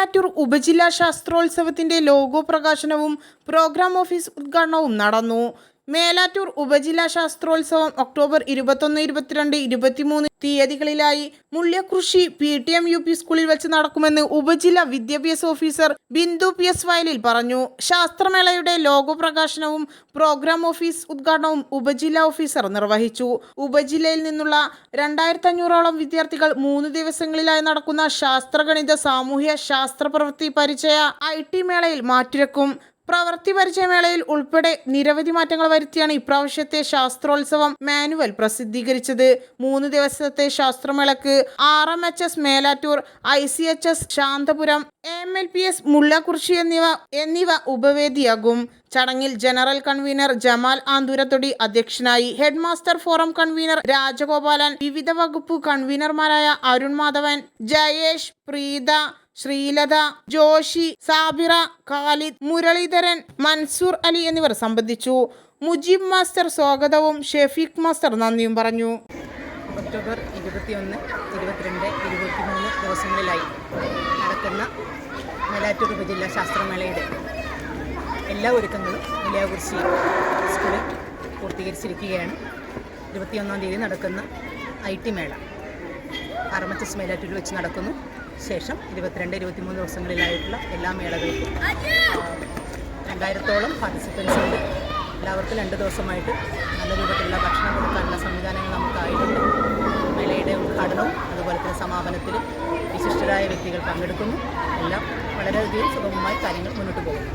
മേലാറ്റൂർ ഉപജില്ലാ ശാസ്ത്രോത്സവത്തിന്റെ ലോഗോ പ്രകാശനവും പ്രോഗ്രാം ഓഫീസ് ഉദ്ഘാടനവും നടന്നു. മേലാറ്റൂർ ഉപജില്ലാ ശാസ്ത്രോത്സവം ഒക്ടോബർ ഇരുപത്തൊന്ന് ഇരുപത്തിരണ്ട് ഇരുപത്തിമൂന്ന് തീയതികളിലായി Mulliakurishi P T M U P സ്കൂളിൽ വെച്ച് നടക്കുമെന്ന് ഉപജില്ലാ വിദ്യാഭ്യാസ ഓഫീസർ ബിന്ദു പി എസ് വയലിൽ പറഞ്ഞു. ശാസ്ത്രമേളയുടെ ലോഗോ പ്രകാശനവും പ്രോഗ്രാം ഓഫീസ് ഉദ്ഘാടനവും ഉപജില്ലാ ഓഫീസർ നിർവഹിച്ചു. ഉപജില്ലയിൽ നിന്നുള്ള രണ്ടായിരത്തി അഞ്ഞൂറോളം വിദ്യാർത്ഥികൾ മൂന്ന് ദിവസങ്ങളിലായി നടക്കുന്ന ശാസ്ത്രഗണിത സാമൂഹ്യ ശാസ്ത്ര പ്രവൃത്തി പരിചയ ഐ ടി മേളയിൽ മാറ്റുരക്കും പ്രവൃത്തി പരിചയമേളയിൽ ഉൾപ്പെടെ നിരവധി മാറ്റങ്ങൾ വരുത്തിയാണ് ഇപ്രാവശ്യത്തെ ശാസ്ത്രോത്സവം മാനുവൽ പ്രസിദ്ധീകരിച്ചത്. മൂന്ന് ദിവസത്തെ ശാസ്ത്രമേളക്ക് R M H S Melattur I C H S Santhapuram M L P S Mullakkurissi എന്നിവ എന്നിവ ഉപവേദിയാകും. ചടങ്ങിൽ ജനറൽ കൺവീനർ ജമാൽ ആന്തൂരത്തൊടി അധ്യക്ഷനായി head master forum convener Rajagopalan വിവിധ വകുപ്പ് കൺവീനർമാരായ അരുൺ മാധവൻ ജയേഷ് പ്രീത ശ്രീലത ജോഷി സാബിറ ഖാലിദ് മുരളീധരൻ മൻസൂർ അലി എന്നിവർ സംബന്ധിച്ചു. മുജീബ് മാസ്റ്റർ സ്വാഗതവും ഷെഫീഖ് മാസ്റ്റർ നന്ദിയും പറഞ്ഞു. ഒക്ടോബർ ഇരുപത്തിയൊന്ന് ഇരുപത്തിരണ്ട് ഇരുപത്തിമൂന്ന് ദിവസങ്ങളിലായി നടക്കുന്ന മേലാറ്റൂർ ഉപജില്ലാ ശാസ്ത്രമേളയുടെ എല്ലാ ഒരുക്കങ്ങളും നിലയകുറിശി സ്കൂളിൽ പൂർത്തീകരിച്ചിരിക്കുകയാണ്. ഇരുപത്തിയൊന്നാം തീയതി നടക്കുന്ന ഐ ടി മേള. എം മേലാറ്റൂരിൽ വെച്ച് നടക്കുന്നു. ശേഷം ഇരുപത്തിരണ്ട് ഇരുപത്തിമൂന്ന് ദിവസങ്ങളിലായിട്ടുള്ള എല്ലാ മേളകൾക്കും രണ്ടായിരത്തോളം പാർട്ടിസിപ്പൻസ് ഉണ്ട്. എല്ലാവർക്കും രണ്ട് ദിവസമായിട്ട് നല്ല രൂപത്തിലുള്ള ഭക്ഷണം കൊടുക്കാനുള്ള സംവിധാനങ്ങൾ നമുക്കായിട്ടുണ്ട്. മേളയുടെ ഉദ്ഘാടനവും അതുപോലെ തന്നെ സമാപനത്തിലും വിശിഷ്ടരായ വ്യക്തികൾ പങ്കെടുക്കുന്നു. എല്ലാം വളരെയധികം സുഗമമായി കാര്യങ്ങൾ മുന്നോട്ട് പോകുന്നു.